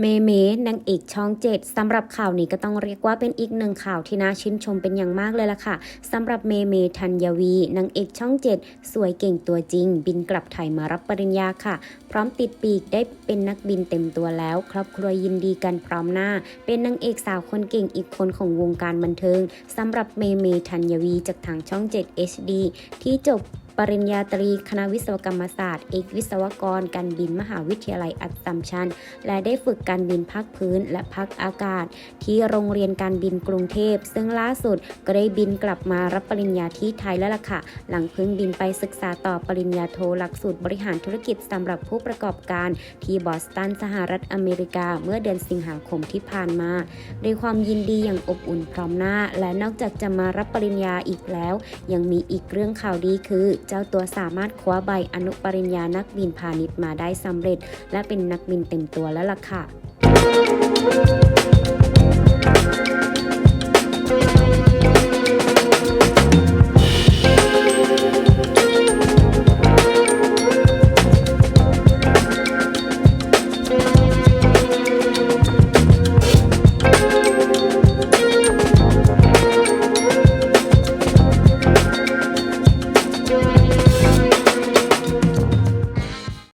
เมเมนางเอกช่องเจ็ดสำหรับข่าวนี้ก็ต้องเรียกว่าเป็นอีกหนึ่งข่าวที่น่าชื่นชมเป็นอย่างมากเลยล่ะค่ะสำหรับเมเมธัญวีนางเอกช่องเจ็ดสวยเก่งตัวจริง บินกลับไทยมารับปริญญาค่ะ พร้อมติดปีกได้เป็นนักบินเต็มตัวแล้ว ครอบครัวยินดีกันพร้อมหน้า เป็นนางเอกสาวคนเก่งอีกคนของวงการบันเทิงสำหรับเมเมธัญวีจากทางช่อง 7 HD ที่จบ ปริญญาตรีคณะวิศวกรรมศาสตร์ เอกวิศวกรการบินมหาวิทยาลัยอัสสัมชัญ และได้ฝึกการบินภาคพื้นและภาคอากาศ ที่โรงเรียนการบินกรุงเทพ ซึ่งล่าสุดก็ได้บินกลับมารับปริญญาที่ไทยแล้วล่ะค่ะ หลังเพิ่งบินไปศึกษาต่อปริญญาโทหลักสูตรบริหารธุรกิจสำหรับผู้ประกอบการที่บอสตันสหรัฐอเมริกาเมื่อเดือนสิงหาคมที่ผ่านมาด้วยความยินดีอย่างอบอุ่นพร้อมหน้า และนอกจากจะมารับปริญญาอีกแล้ว ยังมีอีกเรื่องข่าวดีคือเจ้าตัวสามารถคว้าใบอนุปริญญานักบินพาณิชย์มาได้สำเร็จ และเป็นนักบินเต็มตัวแล้วล่ะค่ะ